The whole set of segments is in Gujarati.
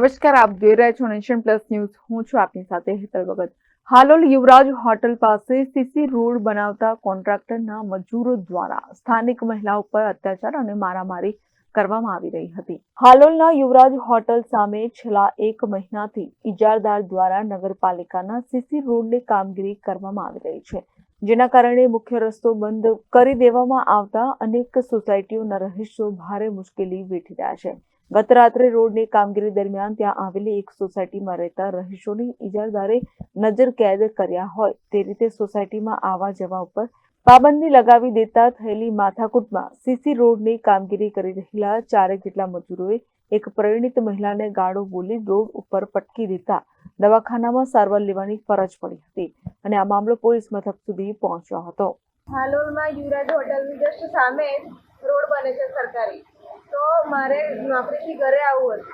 નમસ્કાર, આપ જોઈ રહ્યા છો નેશન પ્લસ ન્યૂઝ. હું છું આપની સાથે હેતલ ભગત. હાલોલ યુવરાજ હોટલ પાસે સીસી રોડ બનાવતા કોન્ટ્રાક્ટરના મજૂરો દ્વારા સ્થાનિક મહિલાઓ પર અત્યાચાર અને મારામારી કરવામાં આવી રહી હતી. હાલોલના યુવરાજ હોટલ સામે છેલ્લા એક મહિનાથી ઇજારદાર દ્વારા નગરપાલિકાના સીસી રોડની કામગીરી કરવામાં આવી રહી છે, જેના કારણે મુખ્ય રસ્તો બંધ કરી દેવામાં આવતા અનેક સોસાયટીઓના રહીશો ભારે મુશ્કેલી વેઠી રહ્યા છે. ગત રાત્રે રોડની કામગીરી દરમિયાન ત્યાં આવેલી એક સોસાયટીમાં રહેતા રહીશોની ઇજારદારે નજર કેદ કર્યા હોય તે રીતે સોસાયટીમાં આવવા જવા ઉપર પાબંદી લગાવી દેતા થયેલી માથાકૂટમાં સીસી રોડની કામગીરી કરી રહેલા ચારેક જેટલા મજૂરોએ એક પરિણીત મહિલાને ગાળો બોલી રોડ ઉપર પટકી દેતા દવાખાનામાં સારવાર લેવાની ફરજ પડી હતી અને આ મામલો પોલીસ મથક સુધી પહોંચ્યો હતો. હાલોલમાં યુવરાજ હોટલની જસ્ટ સામે રોડ બને છે સરકારી. તો મારે નોકરીથી ઘરે આવવું હતું.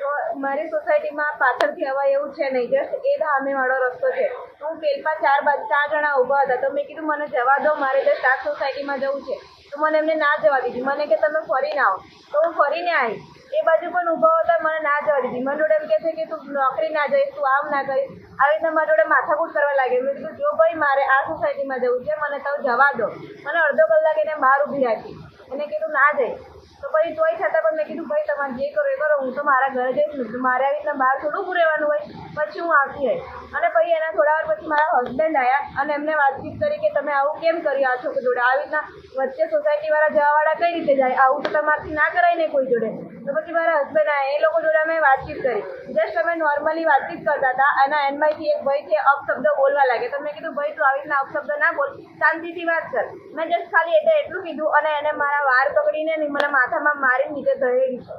તો મારી સોસાયટીમાં પાછળથી અવાય એવું છે નહીં જસ્ટ એ સામેવાળો રસ્તો છે. હું પેલમાં ચાર ચાર જણા ઊભા હતા. તો મેં કીધું, મને જવા દો, મારે જસ્ટ આ સોસાયટીમાં જવું છે. તો મને એમને ના જવા દીધી. મને કે, તમે ફરીને આવો. તો હું ફરીને આવી. એ બાજુ પણ ઊભા હતા, મને ના જવા દીધી. મને જોડે એમ કહે છે કે, તું નોકરી ના જઈશ, તું આમ ના કરીશ. આવી રીતના મારા જોડે માથાકૂટ કરવા લાગે મેં કીધું, જો ભાઈ, મારે આ સોસાયટીમાં જવું છે, મને તો જવા દો. મને અડધો કલાક એને બહાર ઊભી રાખી. એને કીધું, ના જઈ. તો પછી તોય છતાં પણ મેં કીધું, ભાઈ, તમારે જે કરો એ કરો, હું તો મારા ઘરે જઈશ ને મારે આવી રીતના બહાર થોડું ઊભું હોય, પછી હું આવતી રહી અને પછી એના થોડા વાર પછી મારા હસબન્ડ આવ્યા અને એમને વાતચીત કરી કે, તમે આવું કેમ કર્યું આ છોકરી જોડે? આવી રીતના વચ્ચે સોસાયટીવાળા જવાવાળા કઈ રીતે જાય? આવું તો તમારાથી ના કરાય ને કોઈ જોડે. તો પછી મારા હસબન્ડ આવ્યા એ લોકો જોડે અમે વાતચીત કરી. જસ્ટ અમે નોર્મલી વાતચીત કરતા હતા અને એનમાંથી એક ભાઈ છે, અપશબ્દ બોલવા લાગે તો મેં કીધું, ભાઈ, તું આવી રીતના અપશબ્દ ના બોલ, શાંતિથી વાત કર. મેં જસ્ટ ખાલી એટલે એટલું કીધું અને એને મારા વાર પકડીને ને માથામાં મારી નીચે ધરેલી છે.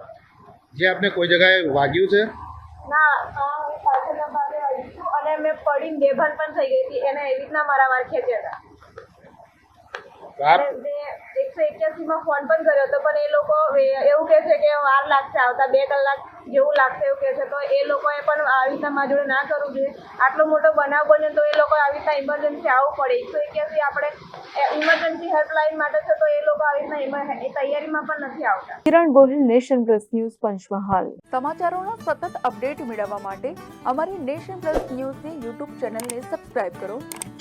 જે આપને કોઈ જગ્યાએ વાગ્યું છે? ના હું પાછળના ભાગે આવી છું અને મેં પડીને બેભાન પણ થઈ ગઈ હતી. એને એવી રીતના મારા વાર ખેંચ્યા હતા. આપ એકસો એક્યાસીમાં ફોન પણ કર્યો હતો પણ એ લોકો એ- એવું કહે છે કે વાર લાગશે આવતા બે કલાક જેવું લાગશે એવું કહે છે. તો એ લોકોએ પણ આવી રીતના મારી જોડે ના કરવું જોઈએ. આટલો મોટો બનાવ બન્યો તો એ લોકો આવી રીતના ઇમરજન્સી આવવું પડે. એકસો એક્યાસી આપણે ઇમરજન્સી હેલ્પલાઇન માટે છે તો એ લોકો આવી રીતના એ તૈયારીમાં પણ નથી આવતા. Kiran Gohil nation plus news Panchmahal. સમાચારોના સતત અપડેટ મેળવવા માટે અમારી નેશન પ્લસ ન્યૂઝની યુટ્યુબ ચેનલને સબસ્ક્રાઇબ કરો.